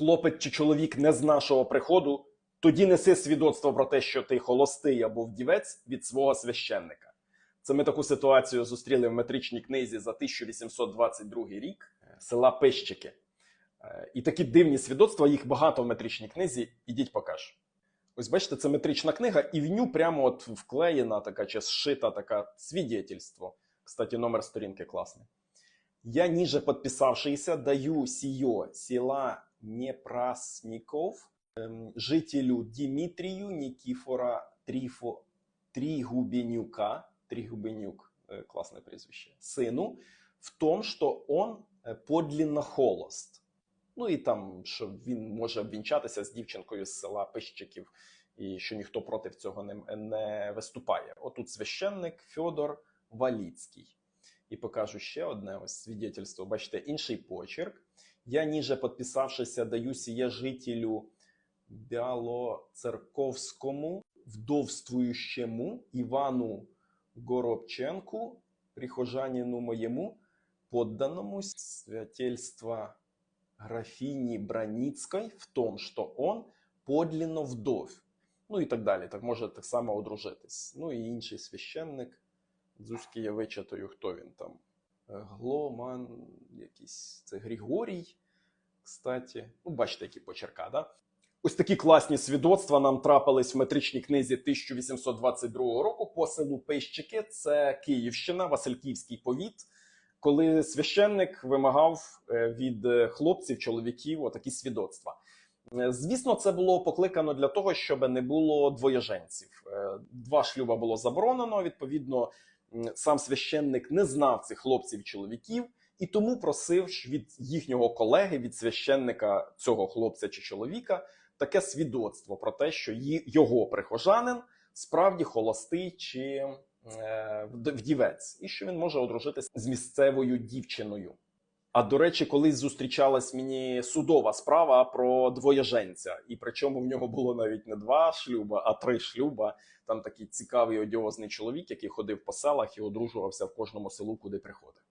хлопець чи чоловік не з нашого приходу, тоді неси свідоцтво про те, що ти холостий або вдівець від свого священника. Це ми таку ситуацію зустріли в метричній книзі за 1822 рік села Пищики. Е, І такі дивні свідоцтва, їх багато в метричній книзі. Ідіть покажу. Ось бачите, це метрична книга, і в ню прямо от вклеєна така чи зшита така свідетельство. Кстати, номер сторінки класний. Я, ниже подписавшийся, даю сие села Непрасников эм, жителю Дмитрию Никифора Трифо, Тригубенюка, Тригубенюк, э, классное прізвище, сину, в том, что он э, подлинно холост. Ну і там, що він може обвінчатися з дівчинкою з села Пищиків, і що ніхто проти цього не, не виступає. Отут священник Фьодор Валіцький. І покажу ще одне ось свідетельство. Бачите, інший почерк. Я, ніже подписавшися, даю сіє жителю Бялоцерковському, вдовствуючому Івану Горобченку, прихожанину моєму, подданному святельства графіні Браніцької в том, що он подлинно вдов. Ну і так далі. Так може так само одружитись. Ну і інший священник. Дзузький я вичитаю, хто він там. Е, Гломан, якийсь це Григорій. Кстати, ну, бачите, які почерка, да? Ось такі класні свідоцтва нам трапились в метричній книзі 1822 року по селу Пищики. Це Київщина, Васильківський повіт, коли священник вимагав е, від хлопців, чоловіків отакі свідоцтва. Е, Звісно, це було покликано для того, щоб не було двоєженців. Два шлюба було заборонено. Відповідно, сам священник не знав цих хлопців чоловіків, і тому просив від їхнього колеги, від священника цього хлопця чи чоловіка, таке свідоцтво про те, що його прихожанин справді холостий чи е, вдівець, і що він може одружитися з місцевою дівчиною. А до речі, колись зустрічалась мені судова справа про двоєженця, і причому в нього було навіть не два шлюба, а три шлюба. Там такий цікавий одіозний чоловік, який ходив по селах і одружувався в кожному селу, куди приходив.